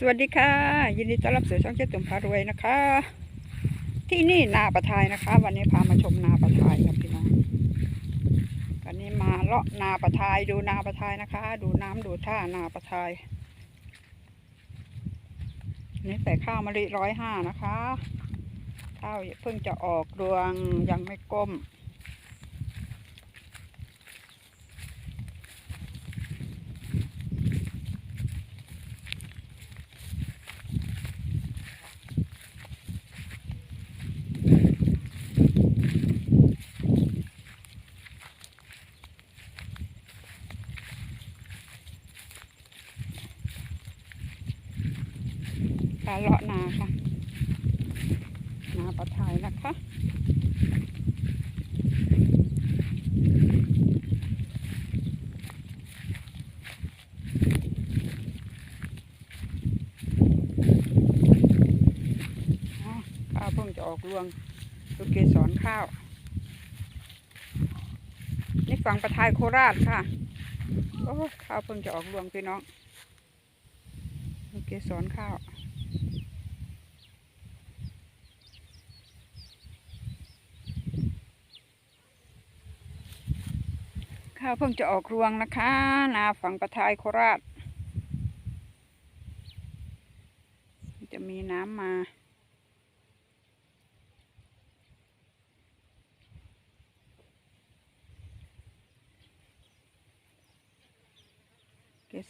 สวัสดีค่ะ ยินดีต้อนรับสู่ช่องเจ๊ตุ่มพารวยนะคะ ที่นี่นาประทายนะคะ วันนี้พามาชมนาประทายครับพี่น้องวันนี้มาเลาะนาประทายดูนาประทายนะคะ ดูน้ำดูท่านาประทายนี่แต่ข้าวมะลิร้อยห้านะคะ ข้าวเพิ่งจะออกรวงยังไม่ก้ม ปลาเลาะนาค่ะ นาปลาทายนะคะ อ๋อข้าวเพิ่งจะ ออกรวงลูกเกสรข้าว นี่ฝั่งประทายโคราชค่ะ โอ้ข้าวเพิ่งจะออกรวงพี่น้องลูกเกสรข้าวข้าวเพิ่งจะออกรวงนะคะนาฝั่งประทายโคราช จะมีน้ำมา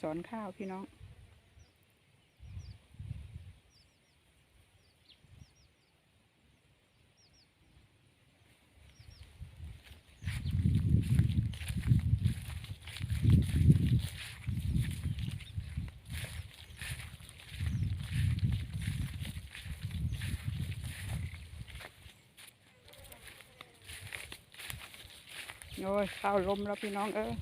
สรข้าวพี่น้อง โอ้ยข้าวลมแล้วพี่น้องเออ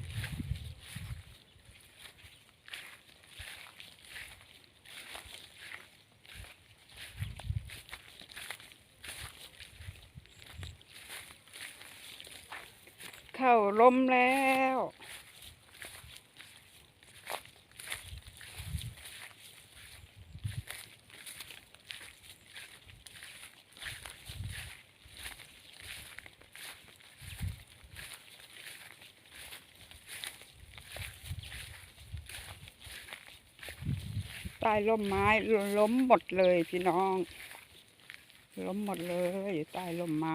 ข้าว ลมแล้ว ใต้ร่มไม้ล้มหมดเลยพี่น้อง ล้มหมดเลยอยู่ใต้ร่มไม้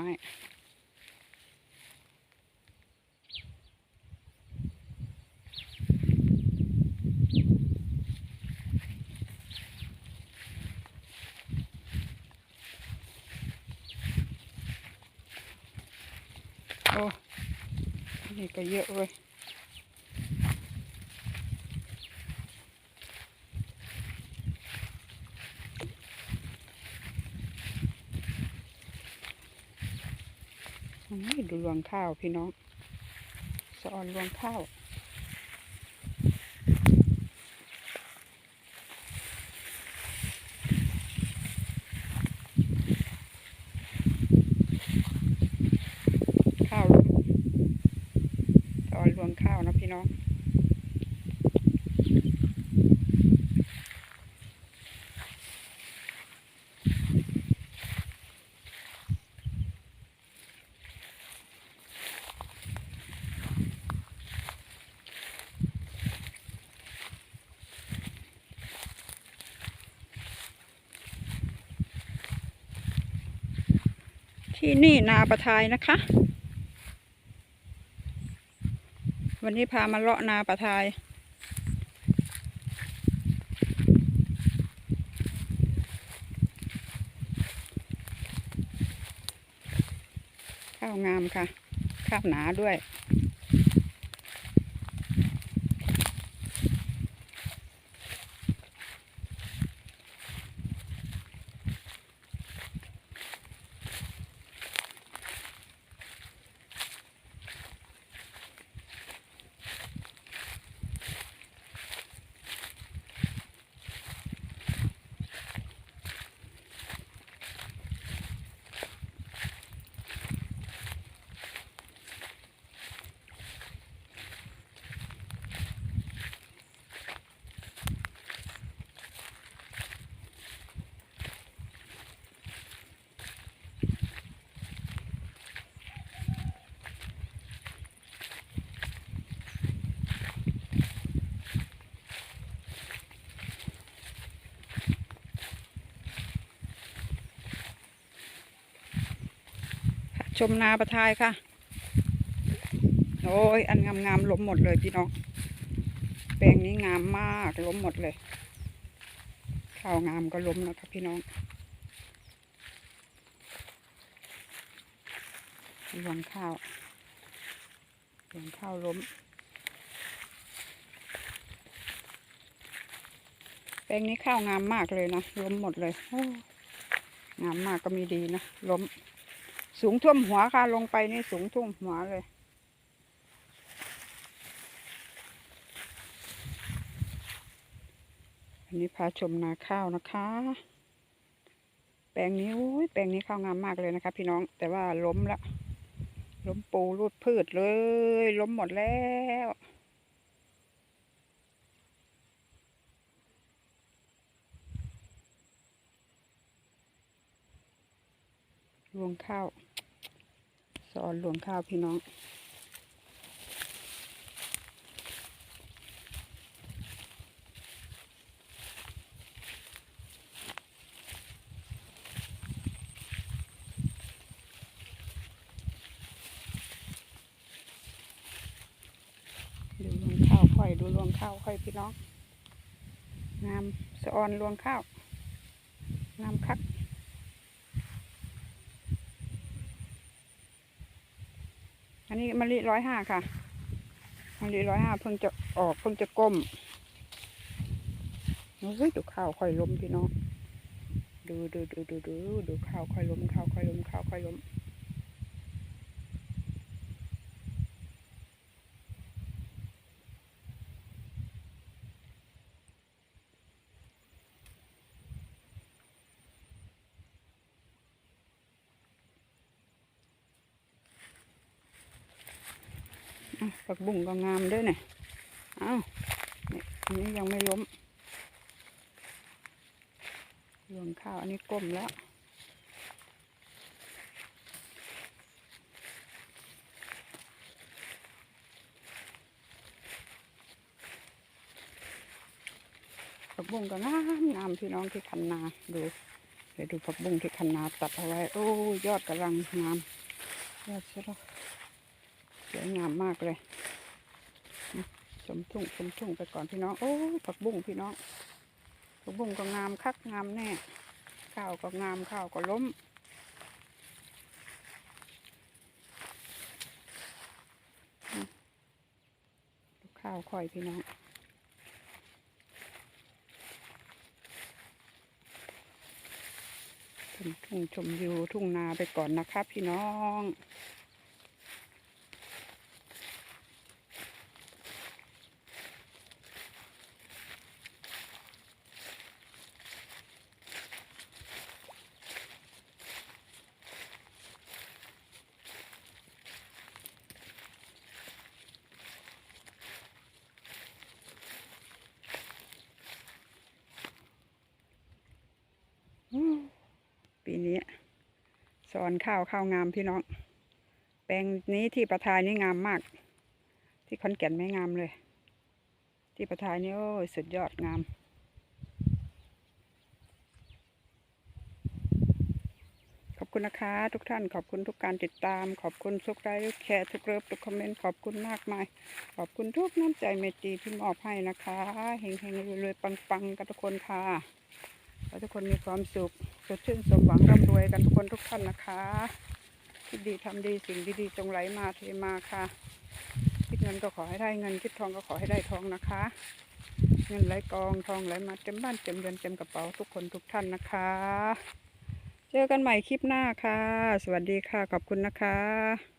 โอ้ นี่ก็เยอะเว้ยนี่ดูรวงข้าวพี่น้องสอนรวงข้าว ข้าวสอนรวงข้าวนะพี่น้อง ที่นี่นาประทายนะคะ วันนี้พามาเลาะนาประทายข้าวงามค่ะ ข้าวหนาด้วย ข ชมนาประทายค่ะ โอ้ย อันงามๆล้มหมดเลยพี่น้อง แปลงนี้งามมากล้มหมดเลย ข้าวงามก็ล้มนะคะพี่น้องรวงข้าวรวงข้าวล้ม แปลงนี้ข้าวงามมากเลยนะล้มหมดเลย งามมากก็มีดีนะล้ม สูงท่วมหัวค่ะลงไปนี่สูงท่วมหัวเลย อันนี้พาชมนาข้าวนะคะ แปลงนี้โอ้ยแปลงนี้ข้าวงามมากเลยนะคะ พี่น้องแต่ว่าล้มละล้มปูรูดพืชเลย ล้มหมดแล้ว รวงข้าว สอนรวงข้าวพี่น้อง ดูรวงข้าวค่อย ดูรวงข้าวค่อยพี่น้องงามสะออนรวงข้าวงามคัก นี้มะลิร้อยห้าค่ะมะลิร้อยห้าเพิ่งจะออกเพิ่งจะก้มโอ้ยดูข้าวค่อยล้มพี่น้องดูดูดูดูดูดูข้าวค่อยล้มข้าวค่อยล้มข้าวค่อยล้ม ผักบุ้งก็งามด้วยเนี่ยอ้าวนี่อันนี้ยังไม่ล้มรวงข้าวอันนี้ก้มแล้ว ผักบุ้งก็งามงามพี่น้องที่คันนาดูเดี๋ยวดูผักบุ้งที่คันนาตัดเอาไว้ โอ้ยอดกำลังงามยอดเสียแล้ว สวยงามมากเลย ชมทุ่งชมทุ่งไปก่อนพี่น้อง โอ้ยผักบุ้งพี่น้อง ผักบุ้งก็งามคักงามแน่ ข้าวก็งามข้าวก็ล้ม ข้าวค่อยพี่น้องชมทุ่งชมวิวทุ่งนาไปก่อนนะครับพี่น้อง อืม ปีนี้ สอนข้าวข้าวงามพี่น้อง แปลงนี้ที่ประทายนี่งามมาก ที่ขอนแก่นไม่งามเลย ที่ประทายนี่โอ้ยสุดยอดงาม ขอบคุณนะคะ ทุกท่านขอบคุณทุกการติดตาม ขอบคุณทุกไลค์ทุกแชร์ทุกเลิฟทุกคอมเมนต์ขอบคุณมากมาย ขอบคุณทุกน้ำใจเมตตีที่มอบให้นะคะเฮงๆรวยๆปังๆกันทุกคนค่ะขอทุกคนมีความสุข สดชื่นสมหวังร่ำรวยกันทุกคนทุกท่านนะคะคิดดีทำดีสิ่งดีๆจงไหลมาเทมาค่ะ คิดเงินก็ขอให้ได้เงิน คิดทองก็ขอให้ได้ทองนะคะ เงินไหลกองทองไหลมาเต็มบ้านเต็มเรือนเต็มกระเป๋าทุกคนทุกท่านนะคะ เจอกันใหม่คลิปหน้าค่ะ สวัสดีค่ะขอบคุณนะคะ